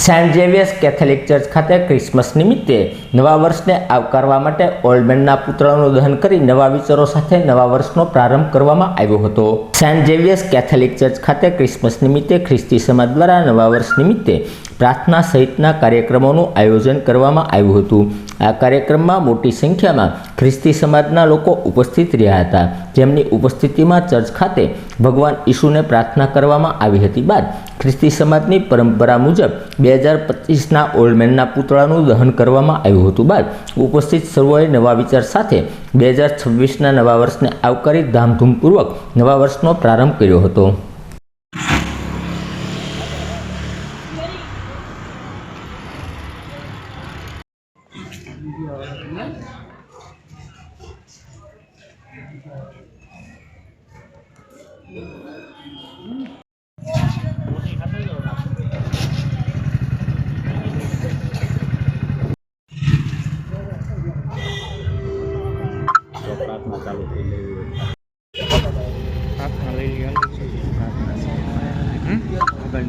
Saint Xavier's Catholic church ખાતે Christmas નિમિત્તે નવા વર્ષને આવકારવા માટે ઓલ્ડમેનના પુતળાનું દહન કરી નવા વિચારો સાથે નવા વર્ષનો પ્રારંભ કરવામાં આવ્યો હતો. સેન્ટ ઝેવિયર્સ કેથોલિક ચર્ચ ખાતે ક્રિસમસ નિમિત્તે ખ્રિસ્તી સમાજ દ્વારા નવા વર્ષ નિમિત્તે પ્રાર્થના સહિતના કાર્યક્રમોનું આયોજન કરવામાં આવ્યું હતું. આ કાર્યક્રમમાં મોટી સંખ્યામાં ખ્રિસ્તી સમાજના લોકો ઉપસ્થિત રહ્યા હતા. જેમની ઉપસ્થિતિમાં ચર્ચ ખાતે ભગવાન ઈશુને પ્રાર્થના કરવામાં આવી હતી બાદ ખ્રિસ્તી સમાજની પરંપરા મુજબ બે હજાર પચીસના ઓલ્ડમેનના પુતળાનું દહન કરવામાં આવ્યું હતું બાદ ઉપસ્થિત સર્વોએ નવા વિચાર સાથે બે હજાર છવ્વીસના નવા વર્ષને આવકારી ધામધૂમપૂર્વક નવા વર્ષનો પ્રારંભ કર્યો હતો. પ્રાર્થના You're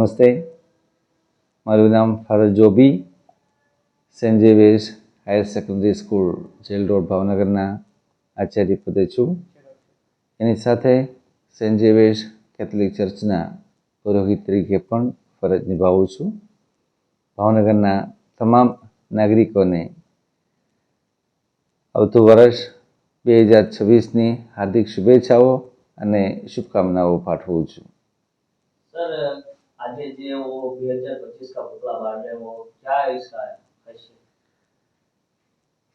નમસ્તે. મારું નામ ફરજ Joby, Saint Xavier's higher secondary school, Jail Road, ભાવનગરના આચાર્ય પદે છું. એની સાથે સેન્ટ ઝેવિયર્સ કેથલિક ચર્ચના પુરોહિત તરીકે પણ ફરજ નિભાવું છું. ભાવનગરના તમામ નાગરિકોને આવતું વર્ષ બે હજાર છવ્વીસની હાર્દિક શુભેચ્છાઓ અને શુભકામનાઓ પાઠવું છું. आगे जो वो बी हजार पच्चीस का पुतला बांध रहे हैं वो क्या इसका कैसे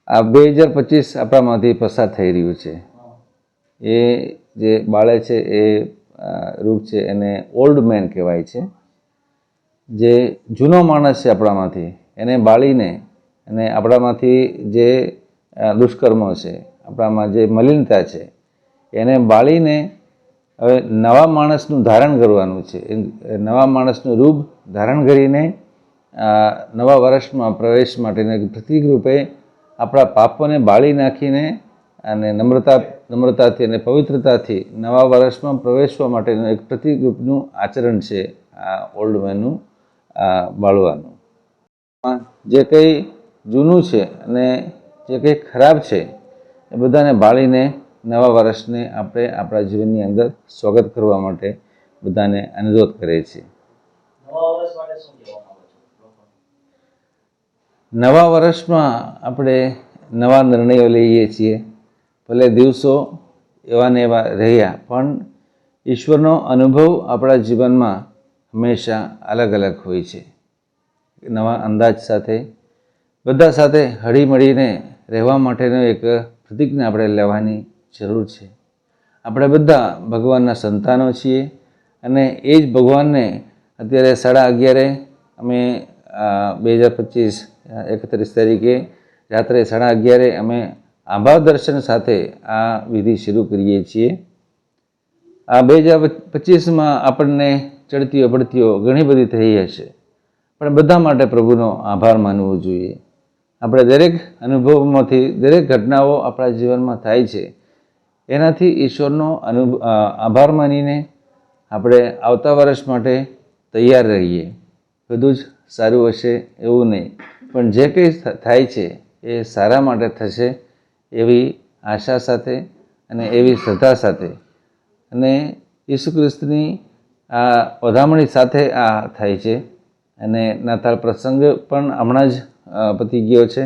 આ બે હજાર પચીસ આપણામાંથી પસાર થઈ રહ્યું છે એ જે બાળે છે એ અ, રૂપ છે એને ઓલ્ડ મેન કહેવાય છે જે જૂનો માણસ છે આપણામાંથી એને બાળીને અને આપણામાંથી જે અ, દુષ્કર્મો છે આપણામાં જે મલિનતા છે એને બાળીને હવે નવા માણસનું ધારણ કરવાનું છે. નવા માણસનું રૂપ ધારણ કરીને નવા વર્ષમાં પ્રવેશ માટેના પ્રતિક રૂપે આપણા પાપોને બાળી નાખીને અને નમ્રતા, નમ્રતાથી અને પવિત્રતાથી નવા વર્ષમાં પ્રવેશવા માટેનું એક પ્રતિક રૂપનું આચરણ છે આ ઓલ્ડ મેનનું બાળવાનું. જે કંઈ જૂનું છે અને જે કંઈ ખરાબ છે, એ બધાને બાળીને નવા વર્ષને આપણે આપણા જીવનની અંદર સ્વાગત કરવા માટે બધાને અનુરોધ કરે છે? નવા વર્ષમાં આપણે નવા નિર્ણયો લઈએ છીએ. ભલે દિવસો એવા ને એવા રહ્યા પણ ઈશ્વરનો અનુભવ આપણા જીવનમાં હંમેશા અલગ અલગ હોય છે. નવા અંદાજ સાથે બધા સાથે હળીમળીને રહેવા માટેનો એક પ્રતિજ્ઞા આપણે લેવાની જરૂર છે. આપણે બધા ભગવાનના સંતાનો છીએ અને એ જ ભગવાનને અત્યારે સાડા અગિયારે અમે બે હજાર પચીસ એકત્રીસ તારીખે રાત્રે સાડા અગિયારે અમે આભાર દર્શન સાથે આ વિધિ શરૂ કરીએ છીએ. આ બે હજાર પચીસમાં આપણને ચડતીઓ પડતીઓ ઘણી બધી થઈ હશે. પણ બધા માટે પ્રભુનો આભાર માનવો જોઈએ. આપણે દરેક અનુભવમાંથી દરેક ઘટનાઓ આપણા જીવનમાં થાય છે. એનાથી ઈશ્વરનો અનુ આભાર માનીને આપણે આવતા વર્ષ માટે તૈયાર રહીએ. બધું જ સારું હશે એવું નહીં. પણ જે કંઈ થાય છે એ સારા માટે થશે એવી આશા સાથે અને એવી શ્રદ્ધા સાથે. અને ઈસુ ખ્રિસ્તની આ વધામણી સાથે આ થાય છે. અને નાતાલ પ્રસંગ પણ હમણાં જ પતી ગયો છે.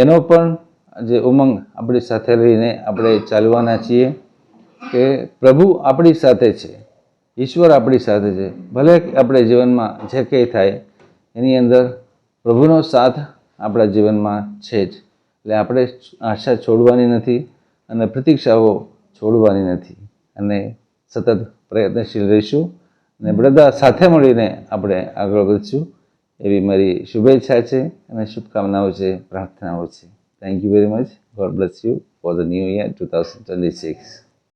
એનો પણ જે ઉમંગ આપણી સાથે રહીને આપણે ચાલવાના છીએ કે પ્રભુ આપણી સાથે છે. ઈશ્વર આપણી સાથે છે. ભલે આપણે જીવનમાં જે કંઈ થાય, એની અંદર પ્રભુનો સાથ આપણા જીવનમાં છે જ. એટલે આપણે આશા છોડવાની નથી અને પ્રતીક્ષાઓ છોડવાની નથી. અને સતત પ્રયત્નશીલ રહીશું અને બધા સાથે મળીને આપણે આગળ વધશું. એવી મારી શુભેચ્છા છે અને શુભકામનાઓ છે, પ્રાર્થનાઓ છે. Thank you very much. God bless you for the new year 2026.